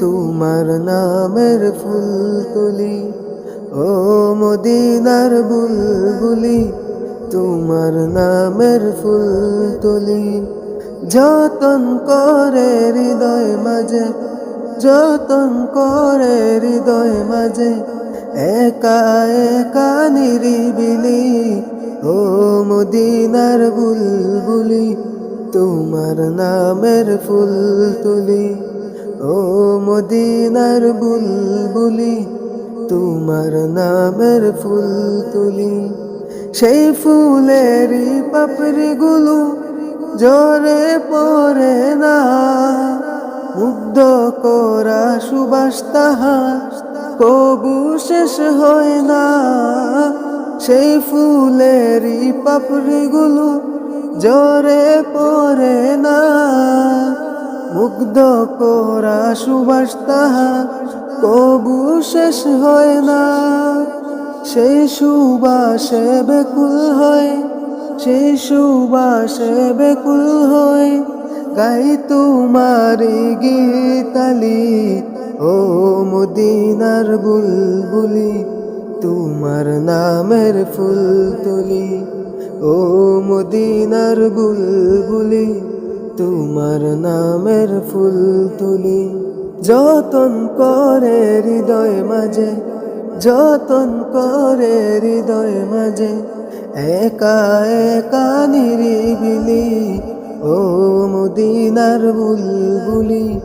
তোমার নামের ফুল তুলি, ও মদিনার বুলবুলি, তোমার নামের ফুল তুলি। যতন করে হৃদয় মাঝে, যতন করে হৃদয় মাঝে, একা একা নিরিবিলি, ও মদিনার বুলবুলি, তোমার নামের ফুল তুলি। ও মদিনার বুলবুলি, তোমার নামের ফুল তুলি সেই ফুলেরই পাপড়িগুলো জরে পড়ে না। মুগ্ধ করা সুবাস তাহার কবু শেষ হয় না। সেই ফুলেরই পাপড়িগুলো জরে পড়ে না। মুগ্ধ করা সুবাস তাহার কবু শেষ হয় না। সেই সুবাসে বেকুল হয়, সেই সুবাসে বেকুল হয়। গাই তোমারি গীতালি ও মদিনার বুলবুলি, তোমার নামের ফুল তুলি, ও মদিনার বুলবুলি। তোমার নামের ফুল তুলি। যতন করে হৃদয় মাঝে, যতন করে হৃদয় মাঝে, একা একা নিরিবিলি। ও মদিনার বুলবুলি,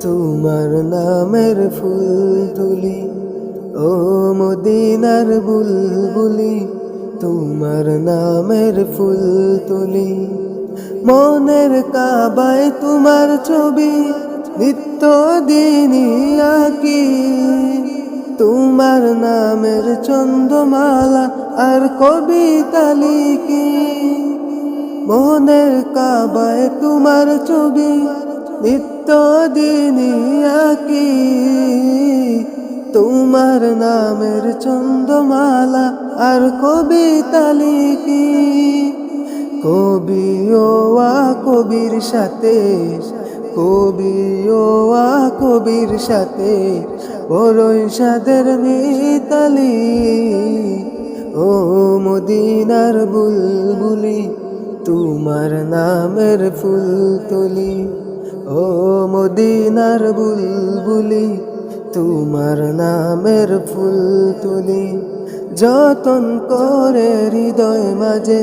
তোমার নামের ফুল তুলি। ও মদিনার বুলবুলি, তোমার নামের ফুল তুলি। মনের কাবায় তোমার ছবি নিত্য দিনই আঁকি। তোমার নামের চন্দ্রমালা আর কবিতা লিখি। মনের কাবায় তোমার ছবি নিত্য দিনই আঁকি। তোমার নামের চন্দ্রমালা আর কবিতা লিখি। কবি ও কবির সাথে, কবি ও কবির সাথে বড়ই সাদের মিতালি ও মদিনার বুলবুলি, তোমার নামের ফুল তুলি ও মদিনার বুলবুলি, তোমার নামের ফুল তুলি যতন করে হৃদয় মাঝে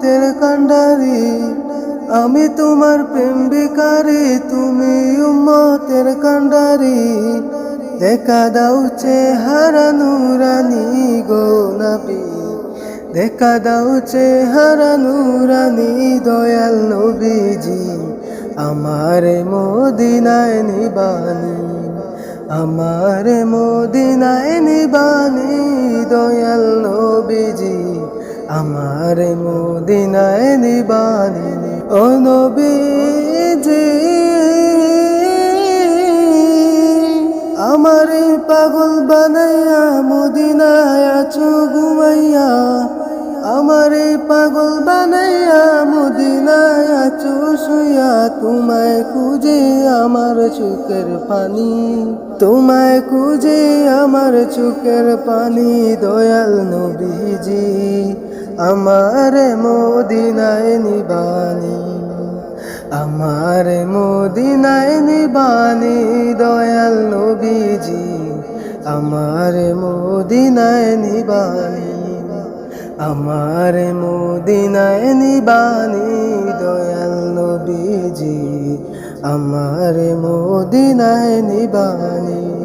উম্মতের কান্ডারি, আমি তোমার প্রেম বিকারি তুমি উম্মতের কান্ডারি। দেখা দাও চেহারা নুরানি গো নবী, দেখা দাও চেহারা নুরানি দয়াল নবীজি। আমার মদিনায় নিবানি, আমার মদিনায় নিবানি দয়াল নবীজি। আমার মদিনায় নিবানি ও নবীজি। পাগল বানাইয়া মদিনায় আছো ঘুমাইয়া। আমারে পাগল বানাইয়া মদিনায় আছো শুইয়া। তোমায় খুঁজে আমার চোখের পানি। তোমায় খুঁজে আমার চোখের পানি, দয়াল নবীজি। আমার মদিনায় নিবানি, আমার মদিনায় নিবানি দয়াল নবীজি, আমার মদিনায় নিবানি, আমার মদিনায় নিবানি দয়াল নবীজি, আমার মদিনায় নিবানি।